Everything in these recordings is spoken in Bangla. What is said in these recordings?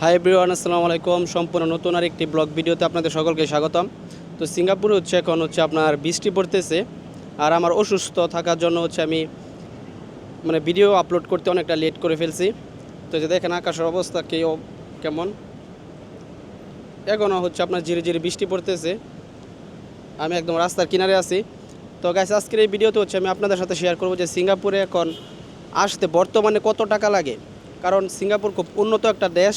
হাই এভরিওয়ান, আসসালামু আলাইকুম। সম্পূর্ণ নতুন আর একটি ব্লগ ভিডিওতে আপনাদের সকলকে স্বাগতম। তো সিঙ্গাপুরে হচ্ছে এখন হচ্ছে আপনার বৃষ্টি পড়তেছে আর আমার অসুস্থ থাকার জন্য হচ্ছে আমি মানে ভিডিও আপলোড করতে অনেকটা লেট করে ফেলছি। তো যে দেখেন আকাশের অবস্থা কেউ কেমন। এখনও হচ্ছে আপনার ধীরে ধীরে বৃষ্টি পড়তেছে। আমি একদম রাস্তার কিনারে আছি। তো গাছ আজকের এই ভিডিওতে হচ্ছে আমি আপনাদের সাথে শেয়ার করব যে সিঙ্গাপুরে এখন আসতে বর্তমানে কত টাকা লাগে। কারণ সিঙ্গাপুর খুব উন্নত একটা দেশ।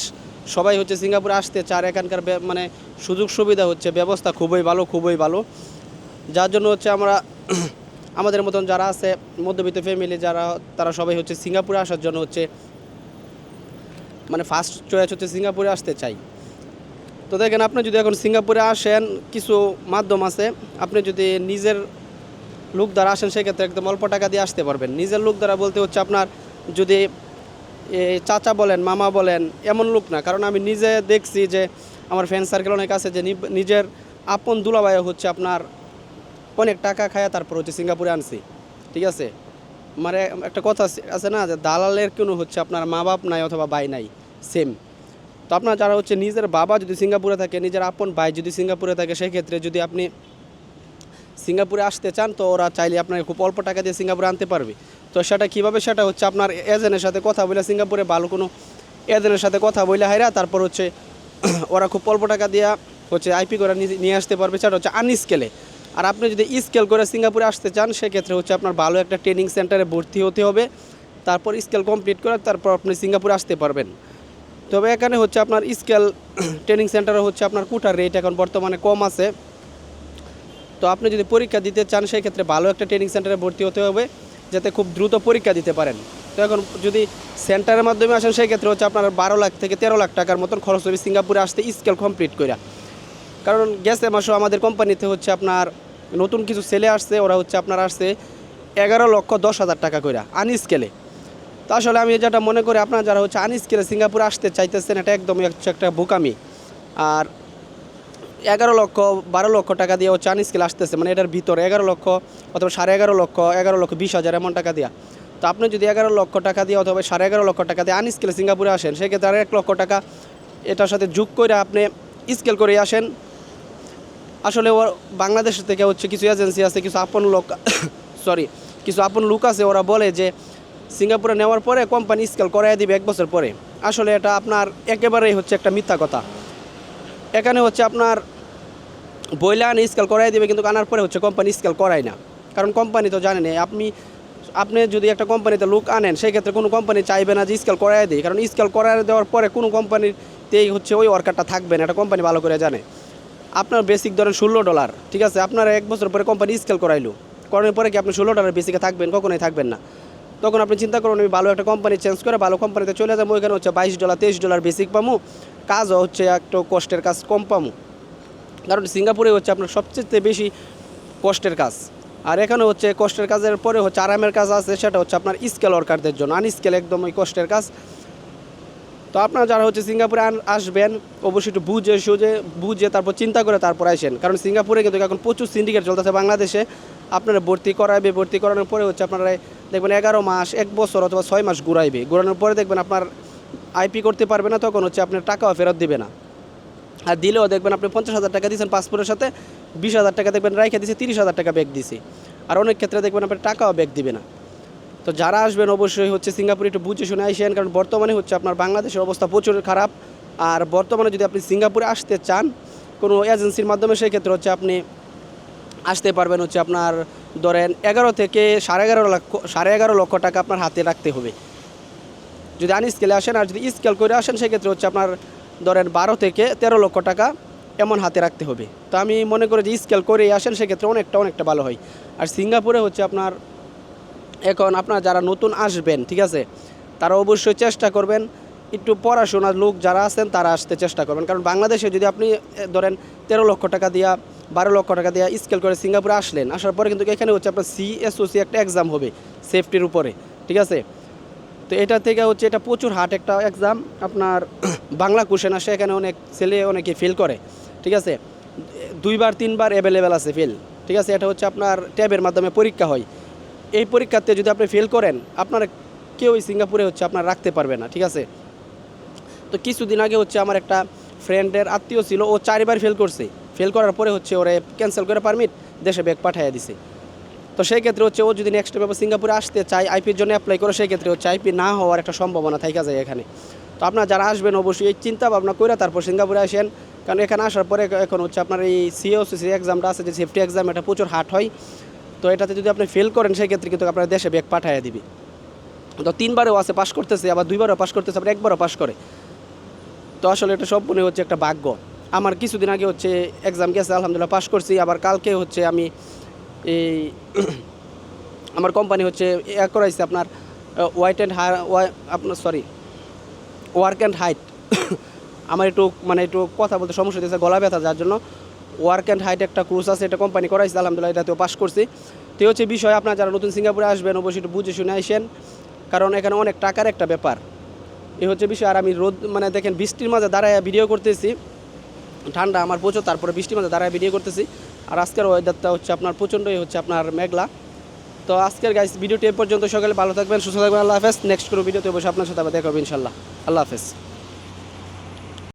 সবাই হচ্ছে সিঙ্গাপুরে আসতে চার এখানকার মানে সুযোগ সুবিধা হচ্ছে, ব্যবস্থা খুবই ভালো খুবই ভালো। যার জন্য হচ্ছে আমরা আমাদের মতন যারা আছে, মধ্যবিত্ত ফ্যামিলি যারা, তারা সবাই হচ্ছে সিঙ্গাপুরে আসার জন্য হচ্ছে মানে ফার্স্ট চয়েস হচ্ছে সিঙ্গাপুরে আসতে চাই। তো দেখেন, আপনি যদি এখন সিঙ্গাপুরে আসেন, কিছু মাধ্যম আছে, আপনি যদি নিজের লোক দ্বারা আসেন, সেক্ষেত্রে একদম অল্প টাকা দিয়ে আসতে পারবেন। নিজের লোক দ্বারা বলতে হচ্ছে আপনার যদি চাচা বলেন, মামা বলেন, এমন লোক না। কারণ আমি নিজে দেখছি যে আমার ফ্রেন্ড সার্কেল অনেক আছে যে নিজের আপন দুলাভাই হচ্ছে আপনার অনেক টাকা খায় তারপর হচ্ছে সিঙ্গাপুরে আনছি। ঠিক আছে? মানে একটা কথা আছে- না যে দালালের কোনো হচ্ছে আপনার মা বাপ নাই অথবা ভাই নাই সেম তো আপনার যারা হচ্ছে নিজের বাবা যদি সিঙ্গাপুরে থাকে, নিজের আপন ভাই যদি সিঙ্গাপুরে থাকে, সেক্ষেত্রে যদি আপনি সিঙ্গাপুরে আসতে চান, তো ওরা চাইলে আপনাকে খুব অল্প টাকা দিয়ে সিঙ্গাপুরে আনতে পারবে। তো সেটা কীভাবে? সেটা হচ্ছে আপনার এজেন্টের সাথে কথা বলে সিঙ্গাপুরে ভালো কোনো এজেন্টের সাথে কথা বলে হাইরা, তারপর হচ্ছে ওরা খুব অল্প টাকা দিয়া হচ্ছে আইপি করে নিয়ে আসতে পারবে। সেটা হচ্ছে আনস্কেলে। আর আপনি যদি স্কেল করে সিঙ্গাপুরে আসতে চান, সেক্ষেত্রে হচ্ছে আপনার ভালো একটা ট্রেনিং সেন্টারে ভর্তি হতে হবে। তারপর স্কেল কমপ্লিট করে তারপর আপনি সিঙ্গাপুরে আসতে পারবেন। তবে এখানে হচ্ছে আপনার স্কেল ট্রেনিং সেন্টারে হচ্ছে আপনার কুটার রেট এখন বর্তমানে কম আছে। তো আপনি যদি পরীক্ষা দিতে চান, সেক্ষেত্রে ভালো একটা ট্রেনিং সেন্টারে ভর্তি হতে হবে। যাতে খুব দ্রুত পরীক্ষা দিতে পারেন। তো এখন যদি সেন্টারের মাধ্যমে আসেন সেই ক্ষেত্রে হচ্ছে আপনার বারো লাখ থেকে তেরো লাখ টাকার মতন খরচ হবে সিঙ্গাপুরে আসতে স্কেল কমপ্লিট করে কারণ গেছে মাসও আমাদের কোম্পানিতে হচ্ছে আপনার নতুন কিছু ছেলে আসছে, ওরা হচ্ছে আপনার আসছে এগারো লক্ষ দশ হাজার টাকা করে আনস্কেলে তো আসলে আমি যেটা মনে করি, আপনারা যারা হচ্ছে আনস্কেলে সিঙ্গাপুরে আসতে চাইতেছেন, এটা একদমই হচ্ছে একটা বোকামি। আর এগারো লক্ষ, বারো লক্ষ টাকা দিয়ে হচ্ছে আনস্কেল আসতেছে মানে এটার ভিতরে এগারো লক্ষ অথবা সাড়ে এগারো লক্ষ এগারো লক্ষ বিশ হাজার এমন টাকা দিয়া। তো আপনি যদি এগারো লক্ষ টাকা দিয়ে অথবা সাড়ে এগারো লক্ষ টাকা দিয়ে আনস্কেলে সিঙ্গাপুরে আসেন, সেক্ষেত্রে আর এক লক্ষ টাকা এটার সাথে যোগ করে আপনি স্কেল করে আসেন। আসলে ওর বাংলাদেশ থেকে হচ্ছে কিছু এজেন্সি আছে, কিছু আপন লোক সরি কিছু আপন লোক আছে, ওরা বলে যে সিঙ্গাপুরে নেওয়ার পরে কোম্পানি স্কেল করাই দিবে এক বছর পরে। আসলে এটা আপনার একেবারেই হচ্ছে একটা মিথ্যা কথা। এখানে হচ্ছে আপনার বইলে আনে স্কেল করাই দিবে, কিন্তু আনার পরে হচ্ছে কোম্পানি স্কেল করায় না। কারণ কোম্পানি তো জানেন আপনি আপনি যদি একটা কোম্পানিতে লোক আনেন সেই ক্ষেত্রে কোনো কোম্পানি চাইবে না যে স্কেল করাই দিই কারণ স্কেল করাই দেওয়ার পরে কোনো কোম্পানিতেই হচ্ছে ওই ওয়ার্কারটা থাকবে না, এটা কোম্পানি ভালো করে জানে। আপনার বেসিক ধরেন ষোলো ডলার ঠিক আছে? আপনার এক বছর পরে কোম্পানি স্কেল করাইলো। করানোর পরে কি আপনি ষোলো ডলার বেসিকে থাকবেন? কখনোই থাকবেন না। তখন আপনি চিন্তা করুন, আমি ভালো একটা কোম্পানি চেঞ্জ করে ভালো কোম্পানিতে চলে যাব, ওইখানে হচ্ছে বাইশ ডলার তেইশ ডলার বেসিক পামু, কাজও হচ্ছে একটু কষ্টের কাজ কম পামু। কারণ সিঙ্গাপুরে হচ্ছে আপনার সবচেয়ে বেশি কষ্টের কাজ। আর এখানে হচ্ছে কষ্টের কাজের পরে হচ্ছে আরামের কাজ আছে, সেটা হচ্ছে আপনার স্কেল ওয়ার্কারদের জন্য আনস্কেল একদম ওই কষ্টের কাজ। তো আপনারা যারা হচ্ছে সিঙ্গাপুরে আসবেন, অবশ্যই একটু বুঝে সুঝে, বুঝে তারপর চিন্তা করে তারপর আসেন। কারণ সিঙ্গাপুরে কিন্তু এখন প্রচুর সিন্ডিকেট চলতেছে বাংলাদেশে। আপনারা ভর্তি করাইবে, ভর্তি করানোর পরে হচ্ছে আপনারা দেখবেন এগারো মাস, এক বছর অথবা ছয় মাস ঘুরাইবে। ঘুরানোর পরে দেখবেন আপনার আইপি করতে পারবে না, তখন হচ্ছে আপনার টাকাও ফেরত দিবে না। আর দিলেও দেখবেন আপনি পঞ্চাশ হাজার টাকা দিয়েছেন পাসপোর্টের সাথে, বিশ হাজার টাকা দেখবেন রাইখে দিছে, তিরিশ হাজার টাকা ব্যাগ দিছে। আর অনেক ক্ষেত্রে দেখবেন আপনার টাকাও ব্যাগ দিবে না। তো যারা আসবেন অবশ্যই হচ্ছে সিঙ্গাপুরে একটু বুঝে শুনে আসেন, কারণ বর্তমানে হচ্ছে আপনার বাংলাদেশের অবস্থা প্রচুর খারাপ। আর বর্তমানে যদি আপনি সিঙ্গাপুরে আসতে চান, কোনো এজেন্সির মাধ্যমে সেই ক্ষেত্রে হচ্ছে আপনি আসতে পারবেন হচ্ছে আপনার, ধরেন এগারো থেকে সাড়ে এগারো লক্ষ, সাড়ে এগারো লক্ষ টাকা আপনার হাতে রাখতে হবে। যদি আনস্কেলে আসেন আর যদি স্কেল করে আসেন, সেক্ষেত্রে হচ্ছে আপনার, ধরেন বারো থেকে তেরো লক্ষ টাকা এমন হাতে রাখতে হবে। তো আমি মনে করি যে স্কেল করে আসেন, সেক্ষেত্রে অনেকটা অনেকটা ভালো হয়। আর সিঙ্গাপুরে হচ্ছে আপনার, এখন আপনার যারা নতুন আসবেন, ঠিক আছে, তারা অবশ্যই চেষ্টা করবেন একটু পড়াশোনার লোক যারা আছেন, তারা আসতে চেষ্টা করবেন। কারণ বাংলাদেশে যদি আপনি ধরেন তেরো লক্ষ টাকা দিয়া বারো লক্ষ টাকা দিয়া স্কেল করে সিঙ্গাপুরে আসলেন। আসার পরে কিন্তু এখানে হচ্ছে আপনার সিএসওসি একটা এক্সাম হবে সেফটির উপরে, ঠিক আছে? তো এটা থেকে হচ্ছে এটা প্রচুর হার্ড একটা এক্সাম আপনার বাংলা কোশ্চেন আসে, এখানে অনেক ছেলে অনেকে ফেল করে, ঠিক আছে? দুইবার, তিনবার অ্যাভেলেবেল আছে ফেল ঠিক আছে? এটা হচ্ছে আপনার ট্যাবের মাধ্যমে পরীক্ষা হয়। এই পরীক্ষাতে যদি আপনি ফেল করেন, আপনার কেউই সিঙ্গাপুরে হচ্ছে আপনার রাখতে পারবে না, ঠিক আছে? তো কিছুদিন আগে হচ্ছে আমার একটা ফ্রেন্ডের আত্মীয় ছিল, ও চারবার ফেল করছে। ফেল করার পরে হচ্ছে ওরে ক্যান্সেল করে পারমিট দেশে ব্যাগ পাঠিয়ে দিছে। তো সেই ক্ষেত্রে হচ্ছে ও যদি নেক্সট টাইম সিঙ্গাপুরে আসতে চায় আইপির জন্য অ্যাপ্লাই করে, সেই ক্ষেত্রে হচ্ছে আইপি না হওয়ার একটা সম্ভাবনা থাকা যায় এখানে। তো আপনার যারা আসবেন, অবশ্যই এই চিন্তা ভাবনা করে তারপর সিঙ্গাপুরে আসেন। কারণ এখানে আসার পরে এখন হচ্ছে আপনার এই সিওসিসি এক্সামটা আছে, যে সেফটি এক্সাম এটা প্রচুর হার্ড হয়। তো এটাতে যদি আপনি ফেল করেন, সেই ক্ষেত্রে কিন্তু আপনার দেশে ব্যাগ পাঠিয়ে দিবে। তো তিনবারও আছে পাস করতেছে, আবার দুইবারও পাস করতেছে, আবার একবারও পাস করে। তো আসলে এটা সম্পূর্ণ হচ্ছে একটা ভাগ্য। আমার কিছুদিন আগে হচ্ছে এক্সাম গেছে, আলহামদুলিল্লাহ পাশ করছি, আবার কালকে হচ্ছে আমি এই আমার কোম্পানি হচ্ছে ইয়া করাইছে আপনার হোয়াইট অ্যান্ড হাই আপনার সরি ওয়ার্ক অ্যান্ড হাইট আমার একটু মানে একটু কথা বলতে সমস্যা দিয়েছে গলা ব্যথা, যার জন্য ওয়ার্ক অ্যান্ড হাইট একটা ক্রুজ আছে, এটা কোম্পানি করাইছে, আলহামদুলিল্লাহ এটাতেও পাশ করছি। তো হচ্ছে বিষয়, আপনার যারা নতুন সিঙ্গাপুরে আসবেন, অবশ্যই একটু বুঝে শুনে আসেন, কারণ এখানে অনেক টাকার একটা ব্যাপার। এ হচ্ছে বিষয়, আর আমি রোদ মানে দেখেন বৃষ্টির মাঝে দাঁড়ায় ভিডিও করতেছি। ঠান্ডা আমার প্রচুর, তারপরে বৃষ্টির মাঝে দাঁড়ায় ভিডিও করতেছি। আর আজকের ওয়েদারটা হচ্ছে আপনার প্রচণ্ডই হচ্ছে আপনার মেঘলা। তো আজকের গাইস ভিডিওটি এ পর্যন্ত, সকালে ভালো থাকবেন, সুস্থ থাকবেন, আল্লাহ হাফেজ। নেক্সট কোনো ভিডিওতে বসে আপনার সাথে আবার দেখা হবে ইনশাল্লাহ আল্লাহ হাফেজ।